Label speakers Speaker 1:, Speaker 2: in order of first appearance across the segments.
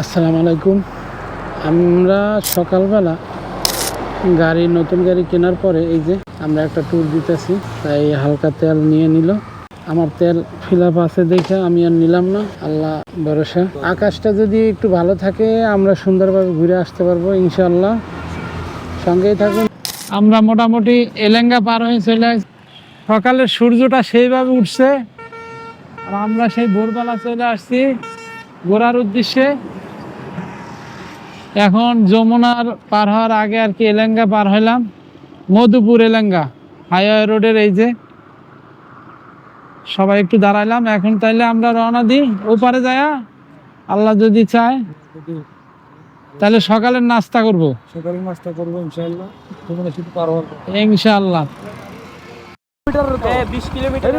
Speaker 1: আসসালামু আলাইকুম। আমরা সকালবেলা গাড়ি, নতুন গাড়ি কেনার পরে এই যে আমরা একটা ট্যুর দিতেছি, তাই হালকা তেল নিয়ে নিল। আমার তেল ফিল আছে দেখে আমি আর নিলাম না, আল্লাহ ভরসা। আকাশটা যদি একটু ভালো থাকে, আমরা সুন্দরভাবে ঘুরে আসতে পারব ইনশাল্লাহ সঙ্গেই থাকুন। আমরা মোটামুটি এলেঙ্গা পার হয়ে চলে সকালের সূর্যটা সেইভাবে উঠছে, আর আমরা সেই ভোরবেলা চলে আসছি, ঘোরার উদ্দেশ্যে। এখন যমুনার পার হওয়ার আগে আর কি এলেঙ্গা পার হইলাম। মধুপুর এলেঙ্গা হাইওয়ে রোডের এই যে। সবাই একটু দাঁড়াইলাম এখন তাইলে আমরা রওনা দিই। ওপারে যায়া আল্লাহ যদি চায় তাহলে সকালের নাস্তা করব।
Speaker 2: সকালে নাস্তা করব ইনশাআল্লাহ। তোমরা শুধু পার হওয়ার
Speaker 1: ইনশাআল্লাহ।
Speaker 2: বিশ কিলোমিটার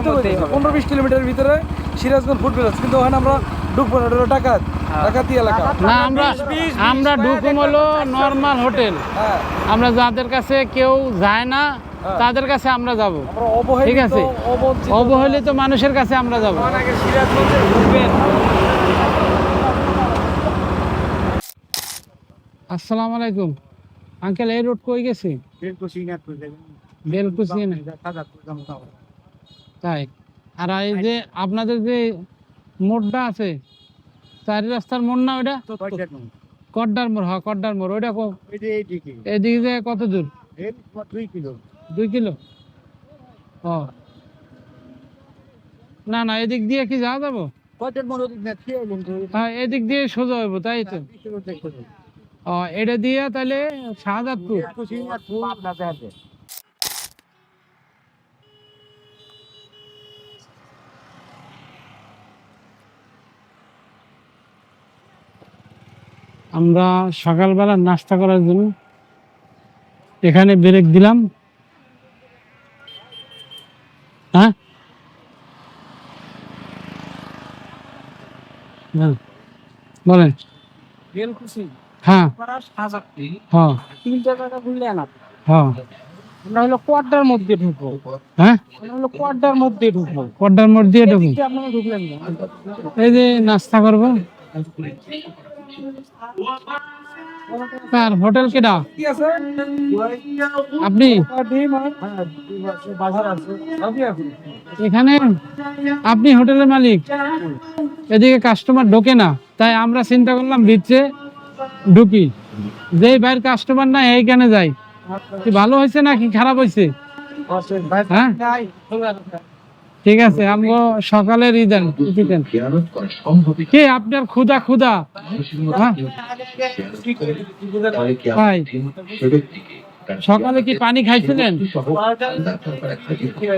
Speaker 2: পনেরো বিশ কিলোমিটারের ভিতরে সিরাজগঞ্জ ফুড ভিলেজ কিন্তু ওখানে আমরা ঢুকবো না এটা হলো ডাকাত ডাকাতি এলাকা।
Speaker 1: না আমরা আমরা ঢুকুম হলো নর্মাল হোটেল
Speaker 2: হ্যাঁ।
Speaker 1: আমরা যাদের কাছে কেউ যায় না তাদের কাছে আমরা যাব। ঠিক আছে। অবহেলিত মানুষের কাছে আমরা যাব। আসসালামু আলাইকুম। আঙ্কেল এই রোড কই গেছে? বেলকুচি তাই। আর এই যে আপনাদের যে মোড়টা আছে। চারি রাস্তার মোড় না ওইটা? কড্ডার মোড় হ্যাঁ কড্ডার মোড়। ওইটা এদিকে যে কত দূর? দুই কিলো। ও। না না এদিক দিয়ে কি যাওয়া যাব? হ্যাঁ এদিক দিয়ে সোজা হইব তাই তো। ও এটা দিয়ে তাহলে শাহজাদপুর। আমরা সকালবেলা নাস্তা করার জন্য এখানে ব্রেক দিলাম। হ্যাঁ? বলেন। হ্যাঁ। হ্যাঁ।
Speaker 2: তিনটা টাকা বুঝলে না?
Speaker 1: হ্যাঁ।
Speaker 2: আমরা হলো কোয়ার্টার মধ্যে ঢুকবো।
Speaker 1: হ্যাঁ?
Speaker 2: হলো কোয়ার্টার মধ্যে ঢুকবো। না।
Speaker 1: এই যে নাস্তা করব। কার হোটেল কেডা? আপনি? এখানে আপনি হোটেলের মালিক। এদিকে কাস্টমার ঢোকে না। তাই আমরা চিন্তা করলাম ভিতরে ঢুকি। যেই বাইরের কাস্টমার না এইখানে যাই। ভালো হয়েছে নাকি খারাপ হয়েছে? হ্যাঁ? ঠিক আছে আমগো সকালের ই দেন ই দেন। কে আপনার ক্ষুদা ক্ষুদা হ্যাঁ? সকালে কি পানি খাইছিলেন?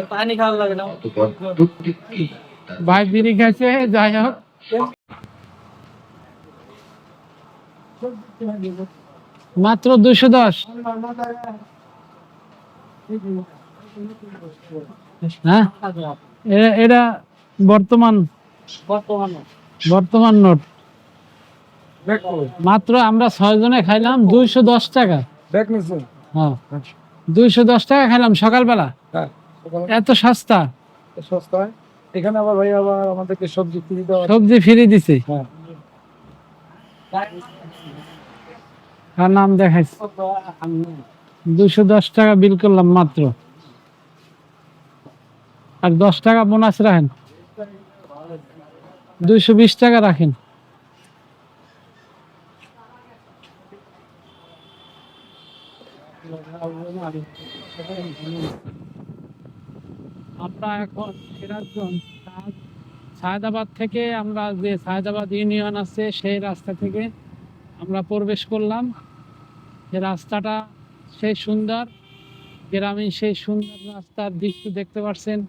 Speaker 2: পানি খাওয়া লাগে না।
Speaker 1: ভাই বিড়ি খাইছে যাই হোক। মাত্র দুশো দশ। হ্যাঁ? এটা বর্তমান
Speaker 2: বর্তমানে
Speaker 1: বর্তমান নোট। মাত্র আমরা ছয় জনে খাইলাম দুইশো দশ টাকা। হ্যাঁ। দুইশো দশ টাকা খাইলাম সকালবেলা।
Speaker 2: হ্যাঁ
Speaker 1: এত সস্তা।
Speaker 2: সস্তায় এখানে আবার ভাই আবার আমাদেরকে সবজি কিনে দেওয়া
Speaker 1: সবজি ফ্রি দিছে।
Speaker 2: হ্যাঁ।
Speaker 1: নাম দেখাইছে। দুশো দশ টাকা বিল করলাম মাত্র। আর দশ টাকা বোনাস রাখেন। দুইশো বিশ টাকা রাখেন। আমরা এখন সিরাজগঞ্জ সায়দাবাদ থেকে আমরা যে সায়দাবাদ ইউনিয়ন আছে, সেই রাস্তা থেকে আমরা প্রবেশ করলাম। যে রাস্তাটা সেই সুন্দর, গ্রামীণ সেই সুন্দর রাস্তার দৃশ্য দেখতে পাচ্ছেন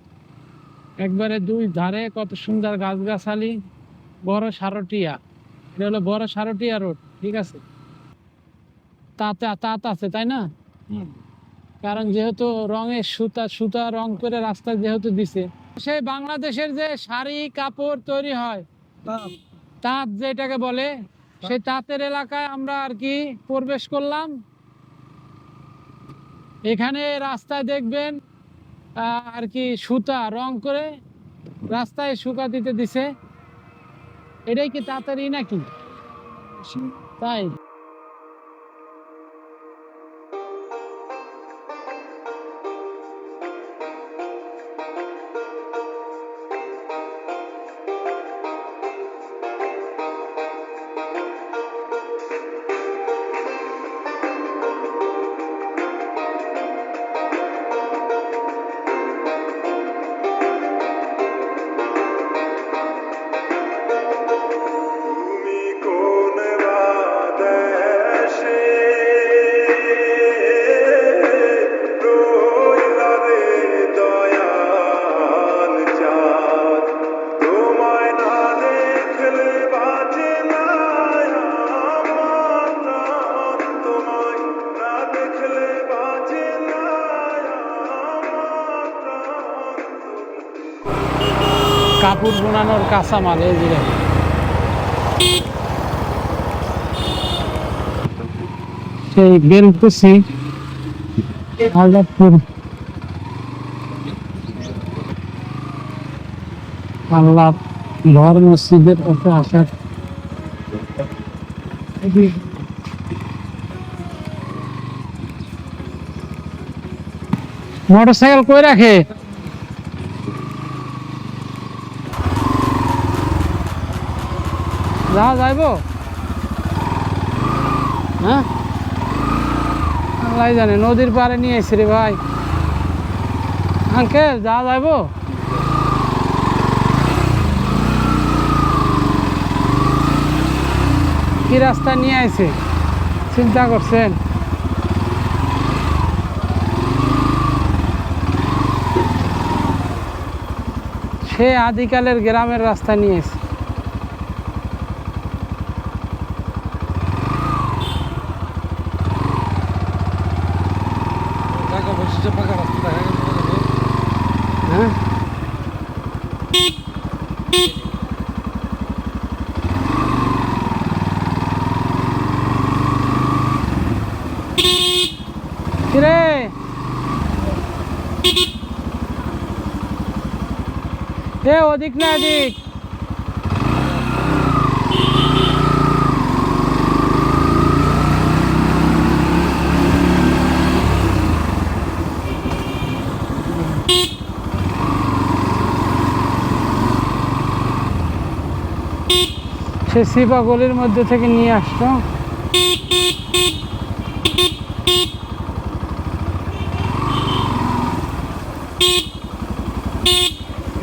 Speaker 1: একবারে দুই ধারে কত সুন্দর গাছগাছালি বড় সারটিয়া। এটা হলো বড় সারটিয়া রোড ঠিক আছে? তাতে তাঁত আছে তাই না? কারণ যেহেতু রঙের সুতা সুতা রং করে রাস্তা যেহেতু দিছে সেই বাংলাদেশের যে শাড়ি কাপড় তৈরি হয় তাঁত। যেটাকে বলে সেই তাঁতের এলাকায় আমরা আর কি প্রবেশ করলাম। এখানে রাস্তায় দেখবেন আর কি সুতা রং করে রাস্তায় শুকা দিতে দিছে। এটাই কি তাড়াতাড়ি নাকি? তাই? কাপড় বোনানোর কাঁচামাল, এই যে। সেই বেলকুচি, আজাদপুর। আল্লাহ ঘর মসজিদের ওপরে আসার মোটর সাইকেল কই রাখে? যা, যাইব। হ্যাঁ? জানে, নদীর পাড়ে নিয়ে এসে রে ভাই। আঙ্কেল, যা, যাইব। কি রাস্তা নিয়ে আইছে? চিন্তা করছেন? সে আদিকালের গ্রামের রাস্তা নিয়ে এসে
Speaker 2: জায়গা বৈশিষ্ট্য পাকা রাস্তা দেখা গেছে
Speaker 1: হ্যাঁ কিরে এ ওদিক না এদিক সে সিপা গলির মধ্যে থেকে নিয়ে আসতো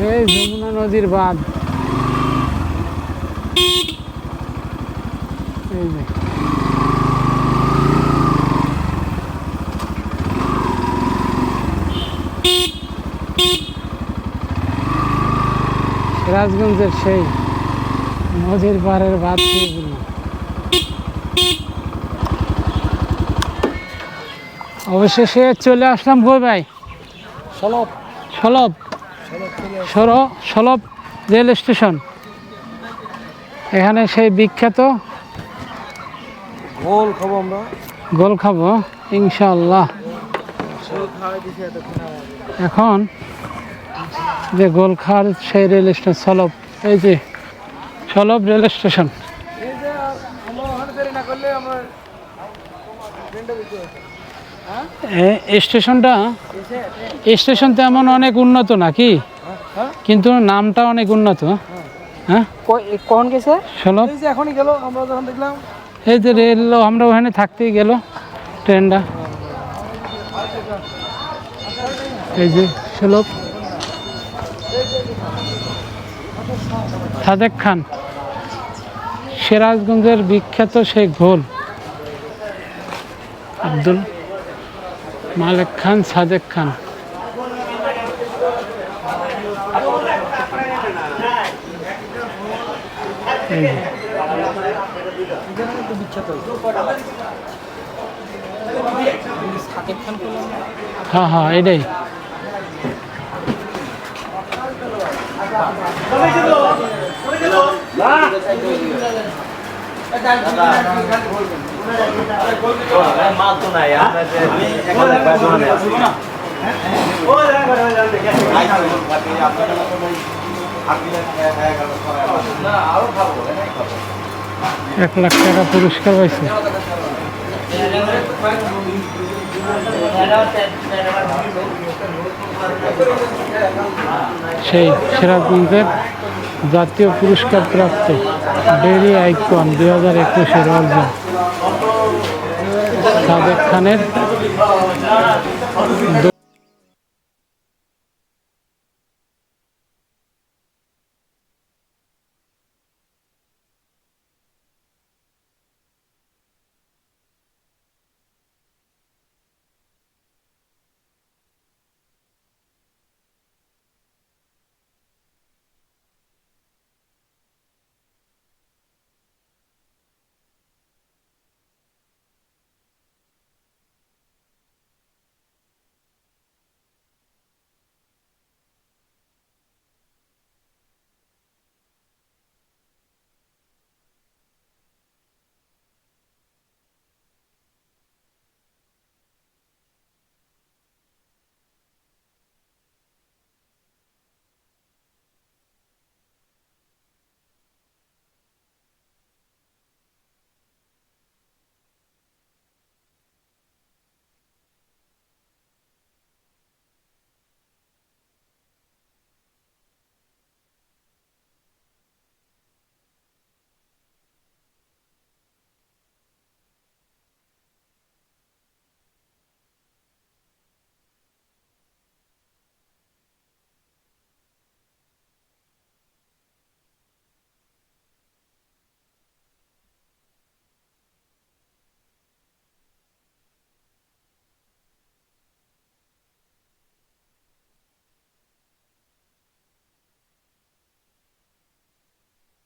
Speaker 1: এই যমুনা নদীর বাঁধ। সিরাজগঞ্জের সেই। নদীর পাড়ের বাদ অবশেষে চলে আসলাম কই ভাই?
Speaker 2: সলপ
Speaker 1: সলব সর সলব রেল স্টেশন। এখানে সেই বিখ্যাত
Speaker 2: গোল খাব আমরা।
Speaker 1: গোল খাব ইনশাল্লাহ এখন যে গোল খাওয়ার সেই রেল স্টেশন সলব এই যে সলব রেল স্টেশন।
Speaker 2: এই যে আমরা ওখানে দেরি না করলে আমরা ট্রেনটা দিতে
Speaker 1: এই স্টেশনটা স্টেশন তেমন অনেক উন্নত নাকি?
Speaker 2: হ্যাঁ
Speaker 1: কিন্তু নামটা অনেক উন্নত। হ্যাঁ?
Speaker 2: কখন গেছে?
Speaker 1: সলব
Speaker 2: এই যে এখনই গেল আমরা যখন দেখলাম।
Speaker 1: এই যে রেল আমরা ওখানে থাকতেই গেল ট্রেনটা। এই যে সলব সাদেক খান সিরাজগঞ্জের বিখ্যাত সেই ঘোল আব্দুল মালেক খান সাদেক খান। হ্যাঁ হ্যাঁ এটাই
Speaker 3: মাল তো নাই আমরা যে এখানে বাজারে আছি না আরও খাব এটাই খাব
Speaker 1: এক লাখ টাকা পুরস্কার পাইছে। সেই সিরাজগঞ্জের জাতীয় পুরস্কার প্রাপ্ত ডেরি আইকন দুই হাজার একুশের অর্জন। সাদেক খানের